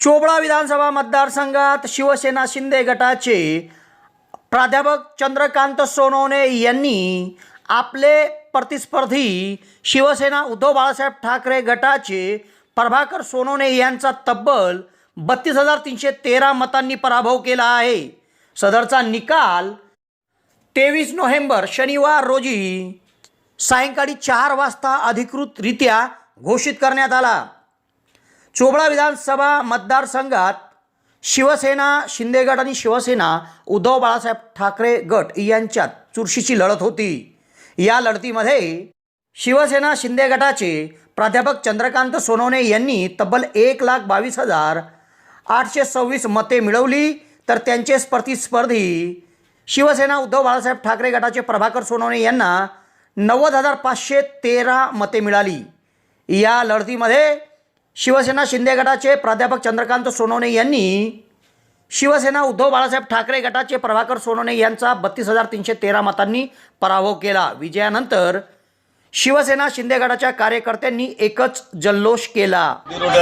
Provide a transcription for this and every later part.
चोबळा विधानसभा मतदारसंघात शिवसेना शिंदे गटाचे प्राध्यापक चंद्रकांत सोनवणे यांनी आपले प्रतिस्पर्धी शिवसेना उद्धव बाळासाहेब ठाकरे गटाचे प्रभाकर सोनवणे यांचा तब्बल बत्तीस हजार तीनशे तेरा मतांनी पराभव केला आहे. सदरचा निकाल तेवीस नोव्हेंबर शनिवार रोजी सायंकाळी चार वाजता अधिकृतरित्या घोषित करण्यात आला. चोबळा विधानसभा मतदारसंघात शिवसेना शिंदे गट आणि शिवसेना उद्धव बाळासाहेब ठाकरे गट यांच्यात चुरशीची लढत होती. या लढतीमध्ये शिवसेना शिंदे गटाचे प्राध्यापक चंद्रकांत सोनवणे यांनी तब्बल एक लाख बावीस हजार आठशे सव्वीस मते मिळवली. तर त्यांचे प्रतिस्पर्धी शिवसेना उद्धव बाळासाहेब ठाकरे गटाचे प्रभाकर सोनवणे यांना नव्वद हजार पाचशे तेरा मते मिळाली. या लढतीमध्ये शिवसेना शिंदे गटाचे प्राध्यापक चंद्रकांत सोनवणे यांनी शिवसेना उद्धव बाळासाहेब ठाकरे गटाचे प्रभाकर सोनवणे यांचा बत्तीस हजार तीनशे तेरा मतांनी पराभव केला. विजयानंतर शिवसेना शिंदे गटाच्या कार्यकर्त्यांनी एकच जल्लोष केला.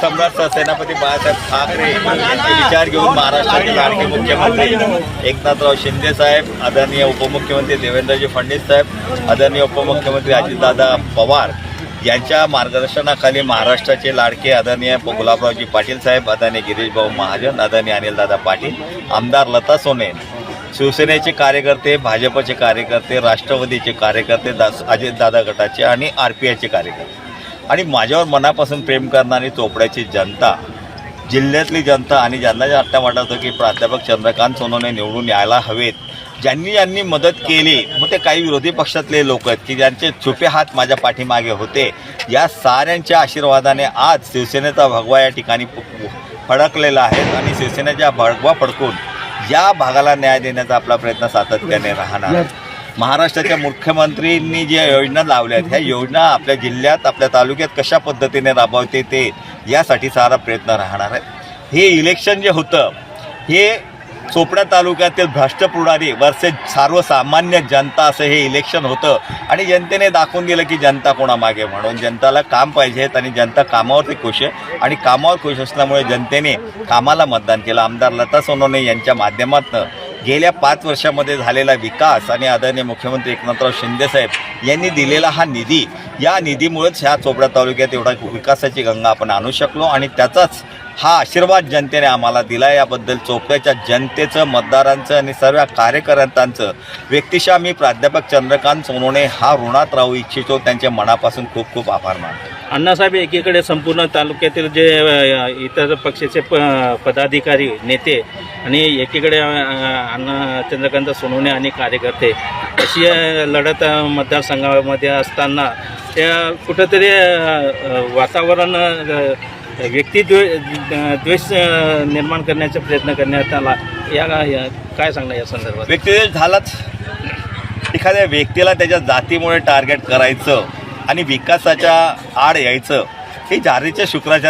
सम्राट सेनापती बाळासाहेब ठाकरे विचार घेऊन महाराष्ट्राचे लाडके मुख्यमंत्री एकनाथराव शिंदे साहेब आदरणीय उपमुख्यमंत्री देवेंद्रजी फडणवीस साहेब आदरणीय उपमुख्यमंत्री अजितदादा पवार यांच्या मार्गदर्शनाखाली महाराष्ट्राचे लाडके आदरणीय गुलाबरावजी पाटील साहेब आदरणीय गिरीशभाऊ महाजन आदरणीय अनिलदादा पाटील आमदार लता सोने शिवसेनेचे कार्यकर्ते भाजपचे कार्यकर्ते राष्ट्रवादीचे कार्यकर्ते दास अजितदादा गटाचे आणि आर पी आयचे कार्यकर्ते. आणि माझ्यावर मनापासून प्रेम करणारी चोपड्याची जनता जिल्ह्यातली जनता आणि ज्यांना आत्ता वाटत होतं की प्राध्यापक चंद्रकांत सोनवणे निवडून यायला हवेत ज्यांनी ज्यांनी मदत केली मग ते काही विरोधी पक्षातले लोक आहेत की ज्यांचे छुपे हात माझ्या पाठीमागे होते. या साऱ्यांच्या आशीर्वादाने आज शिवसेनेचा भगवा या ठिकाणी फडकलेला आहे आणि शिवसेनेच्या भगवा फडकून या भागाला न्याय देण्याचा आपला प्रयत्न सातत्याने राहणार महाराष्ट्राच्या मुख्यमंत्रींनी ज्या योजना लावल्या आहेत ह्या योजना आपल्या जिल्ह्यात आपल्या तालुक्यात कशा पद्धतीने राबवते ते यासाठी सारा प्रयत्न राहणार आहे. हे इलेक्शन जे होतं हे चोपडा तालुक्यातील भ्रष्ट पुढारी वर्सेस सर्वसामान्य जनता असं हे इलेक्शन होतं. आणि जनतेने दाखवून दिलं की जनता कोणामागे म्हणून. जनताला काम पाहिजेत आणि जनता कामावरती खुश आहे. आणि कामावर खुश असल्यामुळे जनतेने कामाला मतदान केलं. आमदार लता सोनवणे यांच्या माध्यमातून गेल्या पाच वर्षामध्ये झालेला विकास आणि आदरणीय मुख्यमंत्री एकनाथराव शिंदेसाहेब यांनी दिलेला हा निधी या निधीमुळेच ह्या चोपडा तालुक्यात एवढा विकासाची गंगा आपण आणू शकलो आणि त्याचाच हा आशीर्वाद जनतेने आम्हाला दिला याबद्दल चोपड्याच्या जनतेचं मतदारांचं आणि सर्व कार्यकर्त्यांचं व्यक्तिशः मी प्राध्यापक चंद्रकांत सोनवणे हा ऋणात राहू इच्छितो. त्यांच्या मनापासून खूप खूप आभार मानतो. अण्णासाहेब एकीकडे संपूर्ण तालुक्यातील जे इतर पक्षाचे प पदाधिकारी नेते आणि एकीकडे अण्णा चंद्रकांत सोनवणे आणि कार्यकर्ते अशी लढत मतदारसंघामध्ये असताना त्या कुठंतरी वातावरण व्यक्ती द्वे द्वेष निर्माण करण्याचा प्रयत्न करण्यात आला. या या- काय सांगणार या संदर्भात? व्यक्तिद्वेष झालाच. एखाद्या व्यक्तीला त्याच्या जातीमुळे टार्गेट करायचं आणि विकासाच्या आड यायचं हे जारीचे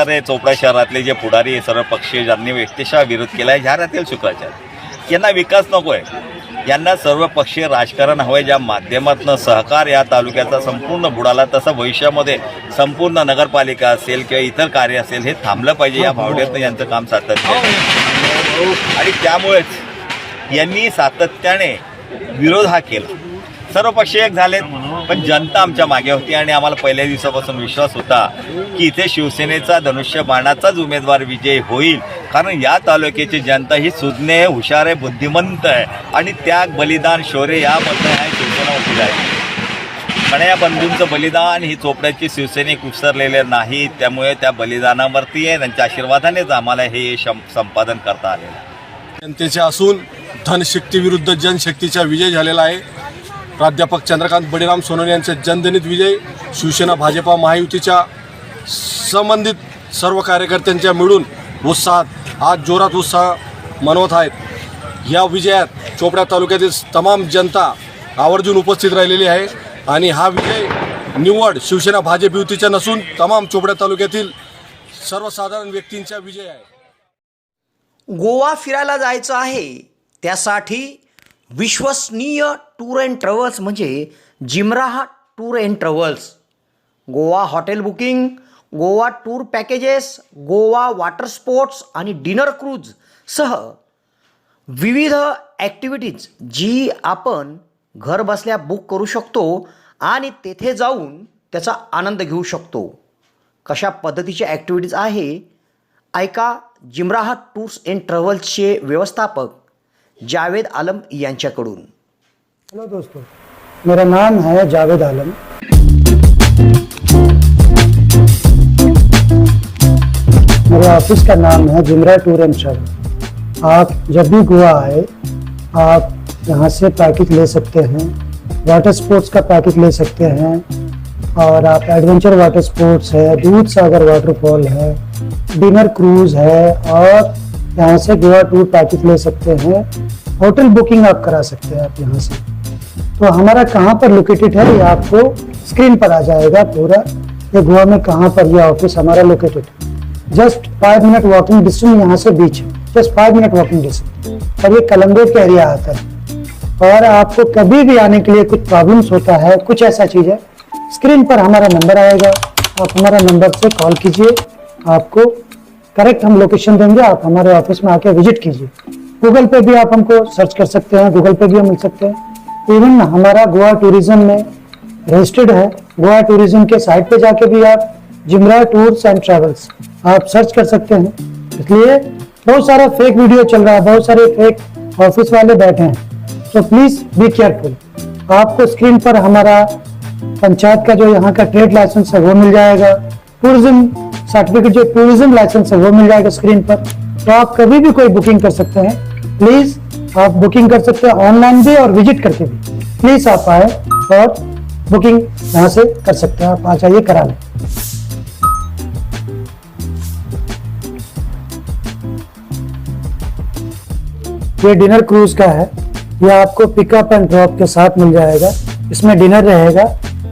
आहे चोपडा शहरातले जे पुढारी आहे, सर्व पक्षीय ज्यांनी व्यक्तिशः विरोध केला आहे जाऱ्यातील शुक्राचार्य. यांना विकास नको आहे यांना सर्व पक्षीय राजकारण हवं आहे ज्या माध्यमातून सहकार या तालुक्याचा संपूर्ण बुडाला तसं भविष्यामध्ये संपूर्ण नगरपालिका असेल किंवा इतर कार्य असेल हे थांबलं पाहिजे या भावनेतनं यांचं काम सातत्य आहे. आणि त्यामुळेच यांनी सातत्याने विरोध हा केला. सर्व पक्ष एक झालेत पण जनता आमच्या मागे होती आणि आम्हाला पहिल्या दिवसापासून विश्वास होता की इथे शिवसेनेचा धनुष्यबाणाचाच उमेदवार विजय होईल. कारण या तालुक्याची जनता ही सुज्ञ आहे हुशार आहे बुद्धिमंत आहे आणि त्याग बलिदान शौर्य यामध्ये आहे शिवसेना उभी आहे पण या बंधूंचं बलिदान ही चोपड्याची शिवसैनिक विसरलेले नाही त्यामुळे त्या बलिदानावरती आहे त्यांच्या आशीर्वादानेच आम्हाला हे शं- संपादन करता आलेलं जनतेचे असून धनशक्तीविरुद्ध जनशक्तीचा विजय झालेला आहे. प्राध्यापक चंद्रकांत बळीराम सोनवणे यांचे जनधनित विजय शिवसेना भाजपा महायुतीच्या संबंधित सर्व कार्यकर्त्यांच्या मिळून उत्साहात आज जोरात उत्साह मनवत आहेत. या विजयात चोपडा तालुक्यातील तमाम जनता आवर्जून उपस्थित राहिलेली आहे आणि हा विजय निवड शिवसेना भाजप युतीच्या नसून तमाम चोपडा तालुक्यातील सर्वसाधारण व्यक्तींचा विजय आहे. गोवा फिरायला जायचं आहे त्यासाठी विश्वसनीय टूर अँड ट्रॅव्हल्स म्हणजे जिमराहा tour and travels. Goa hotel booking Goa tour packages Goa water sports आणि डिनर क्रूज सह विविध ॲक्टिव्हिटीज जी आपण घर बसल्या बुक करू शकतो आणि तेथे जाऊन त्याचा आनंद घेऊ शकतो. कशा पद्धतीच्या ॲक्टिव्हिटीज आहे? ऐका जिमराहा टूर्स अँड ट्रॅव्हल्सचे व्यवस्थापक जावेद आलम यांच्याकडून. हेलो दोस्तों, मेरा नाम है जावेद आलम. मेरे ऑफ़िस का नाम है जिमरा टूर एंड ट्रैवल. आप जब भी गोवा आए, आप यहाँ से पैकेज ले सकते हैं, वाटर स्पोर्ट्स का पैकेज ले सकते हैं, और आप एडवेंचर वाटर स्पोर्ट्स है, दूध सागर वाटरफॉल है, डिनर क्रूज है, और यहाँ से गोवा टूर पैकेज ले सकते हैं। होटल बुकिंग आप करा सकते हैं आप यहाँ से। तो हमारा कहाँ पर लोकेटेड है, ये आपको स्क्रीन पर आ जाएगा पूरा। ये गोवा में कहाँ पर यह ऑफ़िस हमारा located just five minute walking distance यहाँ से beach just five minute walking distance और ये कलम्बोट का एरिया आता है। और आपको कभी भी आने के लिए कुछ प्रॉब्लम्स होता है, कुछ ऐसा चीज़ है स्क्रीन पर हमारा नंबर आएगा। आप हमारा नंबर से कॉल कीजिए। आपको करेक्ट हम लोकेशन देंगे, आप हमारे ऑफ़िस में आके विज़िट कीजिए। गूगल पे भी आप हमको सर्च कर सकते हैं गूगल पे भी हम मिल सकते हैं। इवन हमारा गोवा टूरिज़्म में रजिस्टर्ड है गोवा टूरिज़्म के साइट पे जाके भी आप जिमरा टूर्स एंड ट्रैवल्स आप सर्च कर सकते हैं। इसलिए बहुत सारा फेक वीडियो चल रहा है, बहुत सारे फेक ऑफ़िस वाले बैठे हैं। तो प्लीज़ बी केयरफुल आपको स्क्रीन पर हमारा पंचायत का जो यहाँ का ट्रेड लाइसेंस है, वो मिल जाएगा। टूरिज़्म सर्टिफिकेट जो टूरिज़्म लाइसेंस है, वो मिल जाएगा स्क्रीन पर। तो आप कभी भी कोई बुकिंग कर सकते हैं। प्लीज़ आप बुकिंग कर सकते हैं ऑनलाइन भी और विज़िट करके भी। प्लीज़ आप आए और बुकिंग यहाँ से कर सकते हैं। आप आ जाइए, करा लें। ये डिनर क्रूज का है। ये आपको पिकअप एंड ड्रॉप के साथ मिल जाएगा। इसमें डिनर रहेगा।